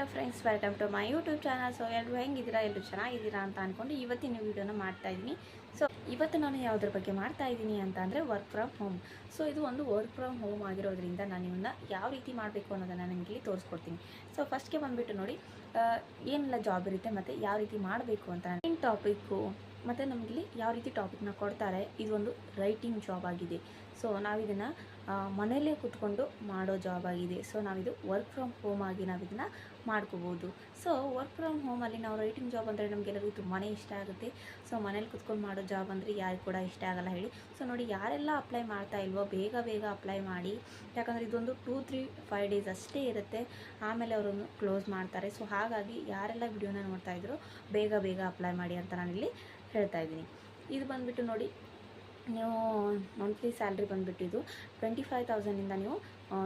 Hello friends welcome to my YouTube channel so ಎಲ್ಲರೂ ಹೆಂಗಿದ್ದೀರಾ? ಎಲ್ಲರೂ ಚೆನ್ನಾಗಿದ್ದೀರಾ ಅಂತ ಅಂದ್ಕೊಂಡು ಇವತ್ತಿನ ವೀಡಿಯೋನ ಮಾಡ್ತಾ ಇದ್ದೀನಿ. ಸೊ ಇವತ್ತು ನಾನು ಯಾವುದ್ರ ಬಗ್ಗೆ ಮಾಡ್ತಾ ಇದ್ದೀನಿ ಅಂತ ಅಂದರೆ ವರ್ಕ್ ಫ್ರಮ್ ಹೋಮ್ ಸೊ ಇದು ಒಂದು ವರ್ಕ್ ಫ್ರಮ್ ಹೋಮ್ ಆಗಿರೋದ್ರಿಂದ ನಾನು ಇವನ್ನ ಯಾವ ರೀತಿ ಮಾಡಬೇಕು ಅನ್ನೋದನ್ನು ನಿಮಗೆ ಇಲ್ಲಿ ತೋರಿಸ್ಕೊಡ್ತೀನಿ. ಸೊ ಫಸ್ಟ್ಗೆ ಬಂದುಬಿಟ್ಟು ನೋಡಿ ಏನೆಲ್ಲ ಜಾಬ್ ಇರುತ್ತೆ ಮತ್ತು ಯಾವ ರೀತಿ ಮಾಡಬೇಕು ಅಂತ ಏನು ಟಾಪಿಕ್ಕು ಮತ್ತು ನಮಗಿಲ್ಲಿ ಯಾವ ರೀತಿ ಟಾಪಿಕ್ನ ಕೊಡ್ತಾರೆ ಇದು ಒಂದು ರೈಟಿಂಗ್ ಜಾಬ್ ಆಗಿದೆ. ಸೊ ನಾವಿದನ್ನು ಮನೆಯಲ್ಲೇ ಕೂತ್ಕೊಂಡು ಮಾಡೋ ಜಾಬ್ ಆಗಿದೆ. ಸೊ ನಾವಿದು ವರ್ಕ್ ಫ್ರಮ್ ಹೋಮ್ ಆಗಿ ನಾವು ಇದನ್ನು ಮಾಡ್ಕೋಬೋದು ಸೊ ವರ್ಕ್ ಫ್ರಮ್ ಹೋಮಲ್ಲಿ ನಾವು ರೈಟಿಂಗ್ ಜಾಬ್ ಅಂದರೆ ನಮಗೆಲ್ಲರಿಗೂ ತುಂಬಾ ಇಷ್ಟ ಆಗುತ್ತೆ. ಸೊ ಮನೇಲಿ ಕುತ್ಕೊಂಡು ಮಾಡೋ ಜಾಬ್ ಅಂದರೆ ಯಾರಿಗೂ ಕೂಡ ಇಷ್ಟ ಆಗಲ್ಲ ಹೇಳಿ. ಸೊ ನೋಡಿ ಯಾರೆಲ್ಲ ಅಪ್ಲೈ ಮಾಡ್ತಾ ಇಲ್ವೋ ಬೇಗ ಬೇಗ ಅಪ್ಲೈ ಮಾಡಿ. ಯಾಕಂದರೆ ಇದೊಂದು ಟೂ ತ್ರೀ ಫೈವ್ ಡೇಸ್ ಅಷ್ಟೇ ಇರುತ್ತೆ. ಆಮೇಲೆ ಅವರನ್ನು ಕ್ಲೋಸ್ ಮಾಡ್ತಾರೆ. ಸೊ ಹಾಗಾಗಿ ಯಾರೆಲ್ಲ ವಿಡಿಯೋನ ನೋಡ್ತಾ ಇದ್ರು ಬೇಗ ಬೇಗ ಅಪ್ಲೈ ಮಾಡಿ ಅಂತ ನಾನಿಲ್ಲಿ ಹೇಳ್ತಾ ಇದ್ದೀನಿ. ಇದು ಬಂದುಬಿಟ್ಟು ನೋಡಿ ನೀವು ಮಂತ್ಲಿ ಸ್ಯಾಲ್ರಿ ಬಂದುಬಿಟ್ಟಿದ್ದು ಟ್ವೆಂಟಿ ಫೈವ್ ತೌಸಂಡಿಂದ ನೀವು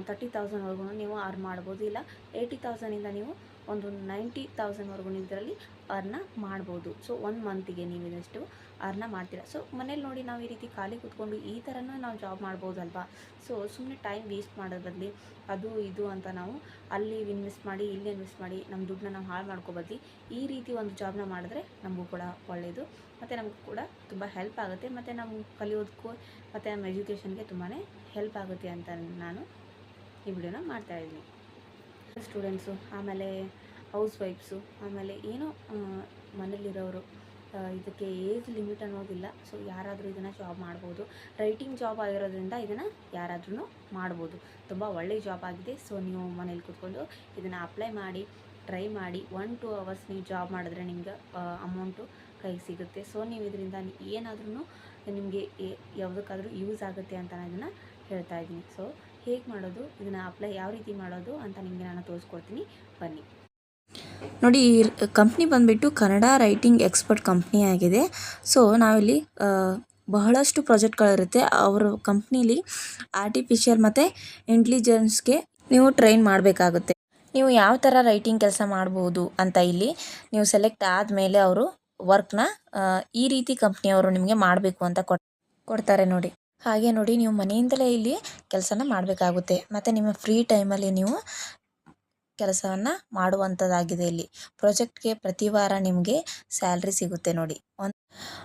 ತರ್ಟಿ ತೌಸಂಡ್ವರೆಗೂ ನೀವು ಅರ್ನ್ ಮಾಡ್ಬೋದು. ಇಲ್ಲ ಏಯ್ಟಿ ತೌಸಂಡಿಂದ ನೀವು ಒಂದು ನೈಂಟಿ ತೌಸಂಡ್ವರೆಗೂ ಇದರಲ್ಲಿ ಅರ್ನ ಮಾಡ್ಬೋದು. ಸೊ ಒಂದು ಮಂತಿಗೆ ನೀವು ಇದಷ್ಟು ಅರ್ನ ಮಾಡ್ತೀರ. ಸೊ ಮನೇಲಿ ನೋಡಿ ನಾವು ಈ ರೀತಿ ಖಾಲಿ ಕೂತ್ಕೊಂಡು ಈ ಥರನೂ ನಾವು ಜಾಬ್ ಮಾಡ್ಬೋದಲ್ವಾ? ಸೊ ಸುಮ್ಮನೆ ಟೈಮ್ ವೇಸ್ಟ್ ಮಾಡೋದು ಅದು ಇದು ಅಂತ ನಾವು ಅಲ್ಲಿ ಇನ್ವೆಸ್ಟ್ ಮಾಡಿ, ಇಲ್ಲಿ ಇನ್ವೆಸ್ಟ್ ಮಾಡಿ ನಮ್ಮ ದುಡ್ಡನ್ನ ನಾವು ಹಾಳು ಮಾಡ್ಕೋಬದ್ಲಿ ಈ ರೀತಿ ಒಂದು ಜಾಬ್ನ ಮಾಡಿದ್ರೆ ನಮಗೂ ಕೂಡ ಒಳ್ಳೆಯದು ಮತ್ತು ನಮಗೂ ಕೂಡ ತುಂಬ ಹೆಲ್ಪ್ ಆಗುತ್ತೆ. ಮತ್ತು ನಮ್ಮ ಕಲಿಯೋದಕ್ಕೂ ಮತ್ತು ನಮ್ಮ ಎಜುಕೇಷನ್ಗೆ ತುಂಬಾ ಹೆಲ್ಪ್ ಆಗುತ್ತೆ ಅಂತ ನಾನು ಈ ವಿಡಿಯೋನ ಮಾಡ್ತಾ ಇದ್ದೀನಿ. ಸ್ಟೂಡೆಂಟ್ಸು ಆಮೇಲೆ ಹೌಸ್ ವೈಫ್ಸು ಆಮೇಲೆ ಏನೋ ಮನೇಲಿರೋರು ಇದಕ್ಕೆ ಏಜ್ ಲಿಮಿಟ್ ಅನ್ನೋದಿಲ್ಲ. ಸೊ ಯಾರಾದರೂ ಇದನ್ನು ಜಾಬ್ ಮಾಡ್ಬೋದು. ರೈಟಿಂಗ್ ಜಾಬ್ ಆಗಿರೋದ್ರಿಂದ ಇದನ್ನು ಯಾರಾದ್ರೂ ಮಾಡ್ಬೋದು. ತುಂಬ ಒಳ್ಳೆಯ ಜಾಬ್ ಆಗಿದೆ. ಸೊ ನೀವು ಮನೇಲಿ ಕೂತ್ಕೊಂಡು ಇದನ್ನು ಅಪ್ಲೈ ಮಾಡಿ ಟ್ರೈ ಮಾಡಿ ಒನ್ ಟೂ ಅವರ್ಸ್ ನೀವು ಜಾಬ್ ಮಾಡಿದ್ರೆ ನಿಮಗೆ ಅಮೌಂಟು ಕೈಗೆ ಸಿಗುತ್ತೆ. ಸೊ ನೀವು ಇದರಿಂದ ಏನಾದ್ರೂ ನಿಮಗೆ ಯಾವುದಕ್ಕಾದರೂ ಯೂಸ್ ಆಗುತ್ತೆ ಅಂತ ನಾನು ಇದನ್ನು ಹೇಳ್ತಾ ಇದ್ದೀನಿ. ಸೊ ಹೇಗೆ ಮಾಡೋದು, ಇದನ್ನು ಅಪ್ಲೈ ಯಾವ ರೀತಿ ಮಾಡೋದು ಅಂತ ನಿಮಗೆ ನಾನು ತೋರಿಸ್ಕೊಡ್ತೀನಿ. ಬನ್ನಿ. ನೋಡಿ, ಈ ಕಂಪ್ನಿ ಬಂದುಬಿಟ್ಟು ಕನ್ನಡ ರೈಟಿಂಗ್ ಎಕ್ಸ್ಪರ್ಟ್ ಕಂಪ್ನಿ ಆಗಿದೆ. ಸೊ ನಾವಿಲ್ಲಿ ಬಹಳಷ್ಟು ಪ್ರಾಜೆಕ್ಟ್ಗಳಿರುತ್ತೆ ಅವರು ಕಂಪ್ನೀಲಿ ಆರ್ಟಿಫಿಷಿಯಲ್ ಮತ್ತು ಇಂಟೆಲಿಜೆನ್ಸ್ಗೆ ನೀವು ಟ್ರೈನ್ ಮಾಡಬೇಕಾಗುತ್ತೆ. ನೀವು ಯಾವ ಥರ ರೈಟಿಂಗ್ ಕೆಲಸ ಮಾಡ್ಬೋದು ಅಂತ ಇಲ್ಲಿ ನೀವು ಸೆಲೆಕ್ಟ್ ಆದಮೇಲೆ ಅವರು ವರ್ಕ್ನ ಈ ರೀತಿ ಕಂಪ್ನಿಯವರು ನಿಮಗೆ ಮಾಡಬೇಕು ಅಂತ ಕೊಡ್ತಾರೆ ನೋಡಿ. ಹಾಗೆ ನೋಡಿ, ನೀವು ಮನೆಯಿಂದಲೇ ಇಲ್ಲಿ ಕೆಲಸನ ಮಾಡಬೇಕಾಗುತ್ತೆ. ಮತ್ತು ನಿಮ್ಮ ಫ್ರೀ ಟೈಮಲ್ಲಿ ನೀವು ಕೆಲಸವನ್ನು ಮಾಡುವಂಥದ್ದಾಗಿದೆ ಇಲ್ಲಿ. ಪ್ರಾಜೆಕ್ಟ್ಗೆ ಪ್ರತಿ ವಾರ ನಿಮಗೆ ಸ್ಯಾಲ್ರಿ ಸಿಗುತ್ತೆ ನೋಡಿ. ಒಂದು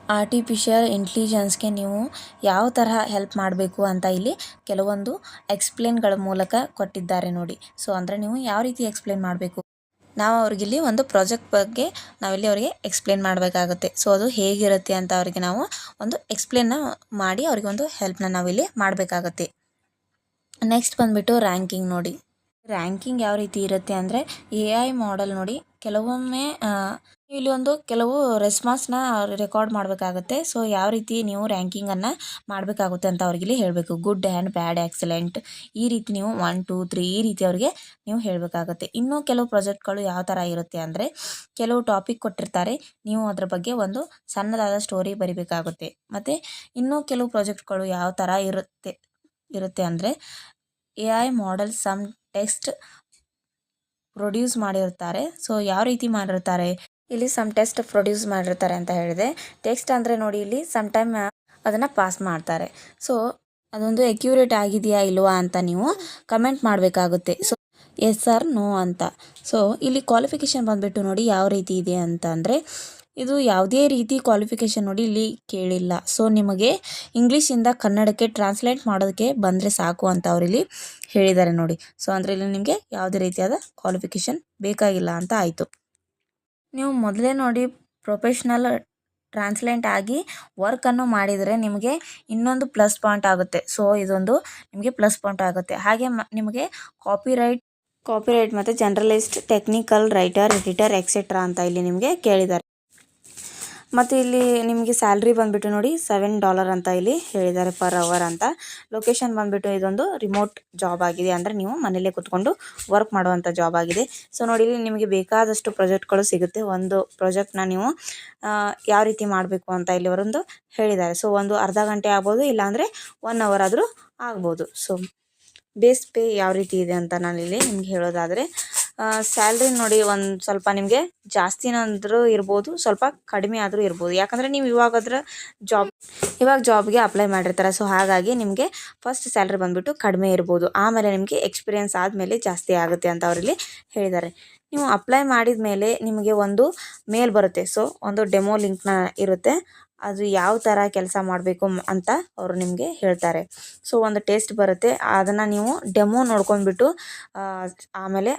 ಆರ್ಟಿಫಿಷಿಯಲ್ ಇಂಟೆಲಿಜೆನ್ಸ್ಗೆ ನೀವು ಯಾವ ತರಹ ಹೆಲ್ಪ್ ಮಾಡಬೇಕು ಅಂತ ಇಲ್ಲಿ ಕೆಲವೊಂದು ಎಕ್ಸ್ಪ್ಲೇನ್ಗಳ ಮೂಲಕ ಕೊಟ್ಟಿದ್ದಾರೆ ನೋಡಿ. ಸೊ, ಅಂದರೆ ನೀವು ಯಾವ ರೀತಿ ಎಕ್ಸ್ಪ್ಲೇನ್ ಮಾಡಬೇಕು? ನಾವು ಅವ್ರಿಗಿಲ್ಲಿ ಒಂದು ಪ್ರಾಜೆಕ್ಟ್ ಬಗ್ಗೆ ನಾವಿಲ್ಲಿ ಅವರಿಗೆ ಎಕ್ಸ್ಪ್ಲೇನ್ ಮಾಡಬೇಕಾಗುತ್ತೆ. ಸೊ, ಅದು ಹೇಗಿರುತ್ತೆ ಅಂತ ಅವರಿಗೆ ನಾವು ಒಂದು ಎಕ್ಸ್ಪ್ಲೇನ್ನ ಮಾಡಿ ಅವ್ರಿಗೆ ಒಂದು ಹೆಲ್ಪ್ನ ನಾವಿಲ್ಲಿ ಮಾಡಬೇಕಾಗತ್ತೆ. ನೆಕ್ಸ್ಟ್ ಬಂದುಬಿಟ್ಟು ರ್ಯಾಂಕಿಂಗ್ ನೋಡಿ. ರ್ಯಾಂಕಿಂಗ್ ಯಾವ ರೀತಿ ಇರುತ್ತೆ ಅಂದರೆ ಎ ಐ ಮಾಡೆಲ್ ನೋಡಿ ಕೆಲವೊಮ್ಮೆ ಇಲ್ಲಿ ಒಂದು ಕೆಲವು ರೆಸ್ಪಾನ್ಸ್ನ ರೆಕಾರ್ಡ್ ಮಾಡಬೇಕಾಗುತ್ತೆ. ಸೊ ಯಾವ ರೀತಿ ನೀವು ರ್ಯಾಂಕಿಂಗನ್ನು ಮಾಡಬೇಕಾಗುತ್ತೆ ಅಂತ ಅವ್ರಿಗೆ ಇಲ್ಲಿ ಹೇಳಬೇಕು. ಗುಡ್ ಆ್ಯಂಡ್ ಬ್ಯಾಡ್ ಎಕ್ಸಲೆಂಟ್ ಈ ರೀತಿ ನೀವು ಒನ್ ಟೂ ತ್ರೀ ಈ ರೀತಿ ಅವರಿಗೆ ನೀವು ಹೇಳಬೇಕಾಗುತ್ತೆ. ಇನ್ನೂ ಕೆಲವು ಪ್ರಾಜೆಕ್ಟ್ಗಳು ಯಾವ ಥರ ಇರುತ್ತೆ ಅಂದರೆ ಕೆಲವು ಟಾಪಿಕ್ ಕೊಟ್ಟಿರ್ತಾರೆ. ನೀವು ಅದರ ಬಗ್ಗೆ ಒಂದು ಸಣ್ಣದಾದ ಸ್ಟೋರಿ ಬರಿಬೇಕಾಗುತ್ತೆ. ಮತ್ತು ಇನ್ನೂ ಕೆಲವು ಪ್ರಾಜೆಕ್ಟ್ಗಳು ಯಾವ ಥರ ಇರುತ್ತೆ ಇರುತ್ತೆ ಅಂದರೆ A I model some text produce ಮಾಡಿರ್ತಾರೆ ಸೊ ಯಾವ ರೀತಿ ಮಾಡಿರ್ತಾರೆ ಇಲ್ಲಿ ಸಮ್ ಟೆಸ್ಟ್ ಪ್ರೊಡ್ಯೂಸ್ ಮಾಡಿರ್ತಾರೆ ಅಂತ ಹೇಳಿದೆ. ಟೆಕ್ಸ್ಟ್ ಅಂದರೆ ನೋಡಿ ಇಲ್ಲಿ ಸಮ್ ಟೈಮ್ ಅದನ್ನು ಪಾಸ್ ಮಾಡ್ತಾರೆ. ಸೊ ಅದೊಂದು ಎಕ್ಯೂರೇಟ್ ಆಗಿದೆಯಾ ಇಲ್ವಾ ಅಂತ ನೀವು ಕಮೆಂಟ್ ಮಾಡಬೇಕಾಗುತ್ತೆ. ಸೊ ಎಸ್ ಆರ್ ನೋ ಅಂತ. ಸೊ ಇಲ್ಲಿ ಕ್ವಾಲಿಫಿಕೇಷನ್ ಬಂದುಬಿಟ್ಟು ನೋಡಿ ಯಾವ ರೀತಿ ಇದೆ ಅಂತ ಅಂದರೆ ಇದು ಯಾವುದೇ ರೀತಿ ಕ್ವಾಲಿಫಿಕೇಷನ್ ನೋಡಿ ಇಲ್ಲಿ ಕೇಳಿಲ್ಲ. ಸೊ ನಿಮಗೆ ಇಂಗ್ಲೀಷಿಂದ ಕನ್ನಡಕ್ಕೆ ಟ್ರಾನ್ಸ್ಲೇಟ್ ಮಾಡೋದಕ್ಕೆ ಬಂದರೆ ಸಾಕು ಅಂತ ಅವರಿಲ್ಲಿ ಹೇಳಿದ್ದಾರೆ ನೋಡಿ. ಸೊ ಅಂದರೆ ಇಲ್ಲಿ ನಿಮಗೆ ಯಾವುದೇ ರೀತಿಯಾದ ಕ್ವಾಲಿಫಿಕೇಷನ್ ಬೇಕಾಗಿಲ್ಲ ಅಂತ ಆಯಿತು. ನೀವು ಮೊದಲೇ ನೋಡಿ ಪ್ರೊಫೆಷ್ನಲ್ ಟ್ರಾನ್ಸ್ಲೇಟ್ ಆಗಿ ವರ್ಕನ್ನು ಮಾಡಿದರೆ ನಿಮಗೆ ಇನ್ನೊಂದು ಪ್ಲಸ್ ಪಾಯಿಂಟ್ ಆಗುತ್ತೆ. ಸೊ ಇದೊಂದು ನಿಮಗೆ ಪ್ಲಸ್ ಪಾಯಿಂಟ್ ಆಗುತ್ತೆ. ಹಾಗೆ ನಿಮಗೆ ಕಾಪಿರೈಟ್ ಕಾಪಿರೈಟ್ ಮತ್ತು journalist technical writer editor etcetera ಅಂತ ಇಲ್ಲಿ ನಿಮಗೆ ಕೇಳಿದ್ದಾರೆ. ಮತ್ತು ಇಲ್ಲಿ ನಿಮಗೆ ಸ್ಯಾಲ್ರಿ ಬಂದುಬಿಟ್ಟು ನೋಡಿ ಸೆವೆನ್ ಡಾಲರ್ ಅಂತ ಇಲ್ಲಿ ಹೇಳಿದ್ದಾರೆ ಪರ್ ಅವರ್ ಅಂತ. ಲೊಕೇಶನ್ ಬಂದುಬಿಟ್ಟು ಇದೊಂದು ರಿಮೋಟ್ ಜಾಬ್ ಆಗಿದೆ. ಅಂದರೆ ನೀವು ಮನೇಲೇ ಕೂತ್ಕೊಂಡು ವರ್ಕ್ ಮಾಡುವಂಥ ಜಾಬ್ ಆಗಿದೆ. ಸೊ ನೋಡಿ ಇಲ್ಲಿ ನಿಮಗೆ ಬೇಕಾದಷ್ಟು ಪ್ರಾಜೆಕ್ಟ್ಗಳು ಸಿಗುತ್ತೆ. ಒಂದು ಪ್ರಾಜೆಕ್ಟ್ನ ನೀವು ಯಾವ ರೀತಿ ಮಾಡಬೇಕು ಅಂತ ಇಲ್ಲಿ ಅವರೊಂದು ಹೇಳಿದ್ದಾರೆ. ಸೊ ಒಂದು ಅರ್ಧ ಗಂಟೆ ಆಗ್ಬೋದು, ಇಲ್ಲಾಂದರೆ ಒನ್ ಅವರ್ ಆದರೂ ಆಗ್ಬೋದು. ಸೊ ಬೇಸ್ ಪೇ ಯಾವ ರೀತಿ ಇದೆ ಅಂತ ನಾನು ಇಲ್ಲಿ ನಿಮ್ಗೆ ಹೇಳೋದಾದರೆ ಸ್ಯಾಲ್ರಿ ನೋಡಿ ಒಂದು ಸ್ವಲ್ಪ ನಿಮಗೆ ಜಾಸ್ತಿನಾದರೂ ಇರ್ಬೋದು, ಸ್ವಲ್ಪ ಕಡಿಮೆ ಆದರೂ ಇರ್ಬೋದು. ಯಾಕಂದರೆ ನೀವು ಇವಾಗಾದ್ರೆ ಜಾಬ್ ಇವಾಗ ಜಾಬ್ಗೆ ಅಪ್ಲೈ ಮಾಡಿರ್ತಾರೆ. ಸೊ ಹಾಗಾಗಿ ನಿಮಗೆ ಫಸ್ಟ್ ಸ್ಯಾಲ್ರಿ ಬಂದುಬಿಟ್ಟು ಕಡಿಮೆ ಇರ್ಬೋದು. ಆಮೇಲೆ ನಿಮಗೆ ಎಕ್ಸ್ಪೀರಿಯನ್ಸ್ ಆದಮೇಲೆ ಜಾಸ್ತಿ ಆಗುತ್ತೆ ಅಂತ ಅವರಲ್ಲಿ ಹೇಳಿದ್ದಾರೆ ನೀವು ಅಪ್ಲೈ ಮಾಡಿದ ಮೇಲೆ ನಿಮಗೆ ಒಂದು ಮೇಲ್ ಬರುತ್ತೆ. ಸೊ ಒಂದು ಡೆಮೋ ಲಿಂಕ್ನ ಇರುತ್ತೆ. ಅದು ಯಾವ ಥರ ಕೆಲಸ ಮಾಡಬೇಕು ಅಂತ ಅವರು ನಿಮಗೆ ಹೇಳ್ತಾರೆ. ಸೊ ಒಂದು ಟೆಸ್ಟ್ ಬರುತ್ತೆ. ಅದನ್ನು ನೀವು ಡೆಮೋ ನೋಡ್ಕೊಂಡ್ಬಿಟ್ಟು ಆಮೇಲೆ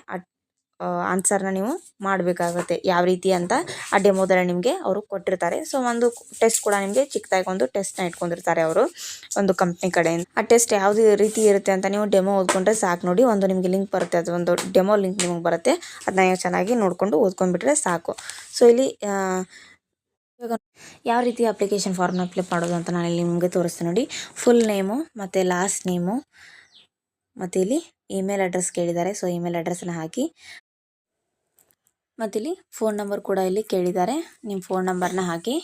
ಆನ್ಸರ್ನ ನೀವು ಮಾಡಬೇಕಾಗುತ್ತೆ. ಯಾವ ರೀತಿ ಅಂತ ಆ ಡೆಮೋದಲ್ಲಿ ನಿಮಗೆ ಅವರು ಕೊಟ್ಟಿರ್ತಾರೆ. ಸೊ ಒಂದು ಟೆಸ್ಟ್ ಕೂಡ ನಿಮಗೆ ಚಿಕ್ಕದಾಗಿ ಒಂದು ಟೆಸ್ಟ್ನ ಇಟ್ಕೊಂಡಿರ್ತಾರೆ ಅವರು. ಒಂದು ಕಂಪ್ನಿ ಕಡೆಯಿಂದ ಆ ಟೆಸ್ಟ್ ಯಾವುದೇ ರೀತಿ ಇರುತ್ತೆ ಅಂತ ನೀವು ಡೆಮೋ ಓದ್ಕೊಂಡ್ರೆ ಸಾಕು ನೋಡಿ. ಒಂದು ನಿಮಗೆ ಲಿಂಕ್ ಬರುತ್ತೆ. ಅದು ಒಂದು ಡೆಮೋ ಲಿಂಕ್ ನಿಮಗೆ ಬರುತ್ತೆ. ಅದನ್ನ ನೀವು ಚೆನ್ನಾಗಿ ನೋಡಿಕೊಂಡು ಓದ್ಕೊಂಡ್ಬಿಟ್ರೆ ಸಾಕು. ಸೊ ಇಲ್ಲಿ ಯಾವ ರೀತಿ ಅಪ್ಲಿಕೇಶನ್ ಫಾರ್ಮ್ನ ಅಪ್ಲೈ ಮಾಡೋದು ಅಂತ ನಾನು ಇಲ್ಲಿ ನಿಮಗೆ ತೋರಿಸ್ತೀನಿ ನೋಡಿ. ಫುಲ್ ನೇಮು ಮತ್ತು ಲಾಸ್ಟ್ ನೇಮು ಮತ್ತು ಇಲ್ಲಿ ಇಮೇಲ್ ಅಡ್ರೆಸ್ ಕೇಳಿದ್ದಾರೆ. ಸೊ ಇಮೇಲ್ ಅಡ್ರೆಸ್ನ ಹಾಕಿ. ಮತ್ತು ಇಲ್ಲಿ ಫೋನ್ ನಂಬರ್ ಕೂಡ ಇಲ್ಲಿ ಕೇಳಿದ್ದಾರೆ. ನಿಮ್ಮ ಫೋನ್ ನಂಬರ್ನ ಹಾಕಿ.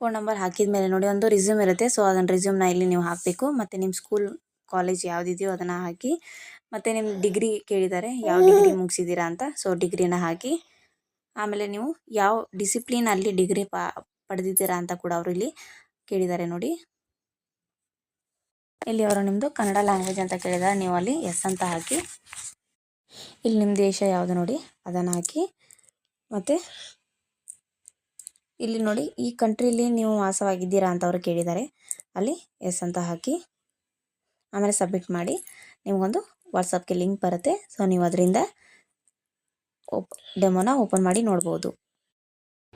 ಫೋನ್ ನಂಬರ್ ಹಾಕಿದ ಮೇಲೆ ನೋಡಿ ಒಂದು ರಿಸ್ಯೂಮ್ ಇರುತ್ತೆ. ಸೊ ಅದನ್ನು ರಿಸ್ಯೂಮ್ನ ಇಲ್ಲಿ ನೀವು ಹಾಕಬೇಕು. ಮತ್ತು ನಿಮ್ಮ ಸ್ಕೂಲ್ ಕಾಲೇಜ್ ಯಾವುದಿದೆಯೋ ಅದನ್ನು ಹಾಕಿ. ಮತ್ತು ನಿಮ್ಮ ಡಿಗ್ರಿ ಕೇಳಿದ್ದಾರೆ. ಯಾವ ಡಿಗ್ರಿ ಮುಗಿಸಿದ್ದೀರಾ ಅಂತ. ಸೊ ಡಿಗ್ರಿನ ಹಾಕಿ. ಆಮೇಲೆ ನೀವು ಯಾವ ಡಿಸಿಪ್ಲಿನಲ್ಲಿ ಡಿಗ್ರಿ ಪಾ ಪಡೆದಿದ್ದೀರಾ ಅಂತ ಕೂಡ ಅವರು ಇಲ್ಲಿ ಕೇಳಿದ್ದಾರೆ ನೋಡಿ. ಇಲ್ಲಿ ಅವರು ನಿಮ್ಮದು ಕನ್ನಡ ಲ್ಯಾಂಗ್ವೇಜ್ ಅಂತ ಕೇಳಿದ್ದಾರೆ. ನೀವು ಅಲ್ಲಿ ಎಸ್ ಅಂತ ಹಾಕಿ. ಇಲ್ಲಿ ನಿಮ್ಮ ದೇಶ ಯಾವುದು ನೋಡಿ? ಅದನ್ನು ಹಾಕಿ. ಮತ್ತು ಇಲ್ಲಿ ನೋಡಿ, ಈ ಕಂಟ್ರಿಲಿ ನೀವು ವಾಸವಾಗಿದ್ದೀರಾ ಅಂತ ಅವರು ಕೇಳಿದ್ದಾರೆ. ಅಲ್ಲಿ ಎಸ್ ಅಂತ ಹಾಕಿ. ಆಮೇಲೆ ಸಬ್ಮಿಟ್ ಮಾಡಿ. ನಿಮಗೊಂದು ವಾಟ್ಸಪ್ಗೆ ಲಿಂಕ್ ಬರುತ್ತೆ. ಸೊ ನೀವು ಅದರಿಂದ ಓಪ್ ಡೆಮೋನ ಓಪನ್ ಮಾಡಿ ನೋಡ್ಬೋದು.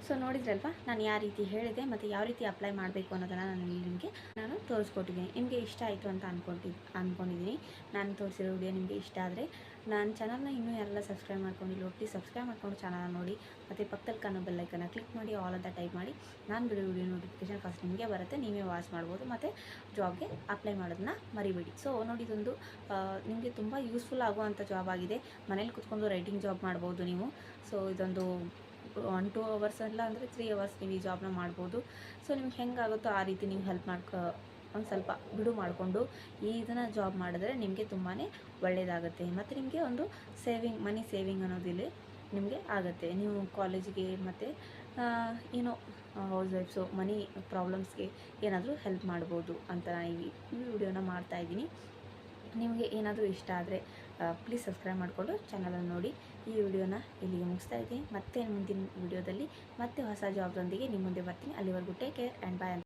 ಸೊ ನೋಡಿದ್ರಲ್ವಾ? ನಾನು ಯಾವ ರೀತಿ ಹೇಳಿದೆ ಮತ್ತು ಯಾವ ರೀತಿ ಅಪ್ಲೈ ಮಾಡಬೇಕು ಅನ್ನೋದನ್ನು ನಾನು ನಿಮಗೆ ನಾನು ತೋರಿಸ್ಕೊಟ್ಟಿದ್ದೀನಿ. ನಿಮಗೆ ಇಷ್ಟ ಆಯಿತು ಅಂತ ಅನ್ಕೊಂಡಿ ಅಂದ್ಕೊಂಡಿದ್ದೀನಿ ನಾನು ತೋರಿಸಿರೋ ವಿಡಿಯೋ ನಿಮಗೆ ಇಷ್ಟ ಆದರೆ ನಾನು ಚಾನಲ್ನ ಇನ್ನೂ ಯಾರೆಲ್ಲ ಸಬ್ಸ್ಕ್ರೈಬ್ ಮಾಡ್ಕೊಂಡಿಲ್ಲ ಪ್ಲೀಸ್ ಸಬ್ಸ್ಕ್ರೈಬ್ ಮಾಡ್ಕೊಂಡು ಚಾನಲ್ನ ನೋಡಿ. ಮತ್ತು ಪಕ್ಕದಲ್ಲಿ ಕಾಣೋ ಬೆಲ್ಲೈಕನ್ನ ಕ್ಲಿಕ್ ಮಾಡಿ ಆಲ್ ಅಂತ ಟೈಪ್ ಮಾಡಿ. ನಾನು ಬಿಡೋ ವಿಡಿಯೋ ನೋಟಿಫಿಕೇಶನ್ ಫಸ್ಟ್ ನಿಮಗೆ ಬರುತ್ತೆ. ನೀವೇ ವಾಚ್ ಮಾಡ್ಬೋದು ಮತ್ತು ಜಾಬ್ಗೆ ಅಪ್ಲೈ ಮಾಡೋದನ್ನ ಮರಿಬೇಡಿ. ಸೊ ನೋಡಿ ಇದೊಂದು ನಿಮಗೆ ತುಂಬ ಯೂಸ್ಫುಲ್ ಆಗುವಂಥ ಜಾಬ್ ಆಗಿದೆ. ಮನೇಲಿ ಕುತ್ಕೊಂಡು ರೈಟಿಂಗ್ ಜಾಬ್ ಮಾಡ್ಬೋದು ನೀವು. ಸೊ ಇದೊಂದು ಒನ್ ಟೂ ಅವರ್ಸ್ ಅಲ್ಲ ಅಂದರೆ ತ್ರೀ ಅವರ್ಸ್ ನೀವು ಈ ಜಾಬ್ನ ಮಾಡ್ಬೋದು. ಸೊ ನಿಮ್ಗೆ ಹೆಂಗಾಗುತ್ತೋ ಆ ರೀತಿ ನೀವು ಹೆಲ್ಪ್ ಮಾಡ್ಕೊ, ಒಂದು ಸ್ವಲ್ಪ ಬಿಡು ಮಾಡಿಕೊಂಡು ಈ ಇದನ್ನು ಜಾಬ್ ಮಾಡಿದ್ರೆ ನಿಮಗೆ ತುಂಬಾ ಒಳ್ಳೆಯದಾಗುತ್ತೆ ಮತ್ತು ನಿಮಗೆ ಒಂದು ಸೇವಿಂಗ್ ಮನಿ ಸೇವಿಂಗ್ ಅನ್ನೋದಿಲ್ಲಿ ನಿಮಗೆ ಆಗುತ್ತೆ. ನೀವು ಕಾಲೇಜಿಗೆ ಮತ್ತು ಏನೋ ಹೌಸ್ ವೈಫ್ಸು ಮನಿ ಪ್ರಾಬ್ಲಮ್ಸ್ಗೆ ಏನಾದರೂ ಹೆಲ್ಪ್ ಮಾಡ್ಬೋದು ಅಂತ ನಾನು ಈ ವಿಡಿಯೋನ ಮಾಡ್ತಾ ಇದ್ದೀನಿ. ನಿಮಗೆ ಏನಾದರೂ ಇಷ್ಟ ಆದರೆ ಪ್ಲೀಸ್ ಸಬ್ಸ್ಕ್ರೈಬ್ ಮಾಡಿಕೊಂಡು ಚಾನಲನ್ನು ನೋಡಿ. ಈ ವಿಡಿಯೋನ ಇಲ್ಲಿಗೆ ಮುಗಿಸ್ತಾ ಇದ್ದೀನಿ. ಮತ್ತೆ ಮುಂದಿನ ವಿಡಿಯೋದಲ್ಲಿ ಮತ್ತೆ ಹೊಸ ಜಾಬ್ದೊಂದಿಗೆ ನಿಮ್ಮ ಮುಂದೆ ಬರ್ತೀನಿ. ಅಲ್ಲಿವರೆಗೂ ಟೇಕ್ ಕೇರ್ ಆ್ಯಂಡ್ ಬಾಯ್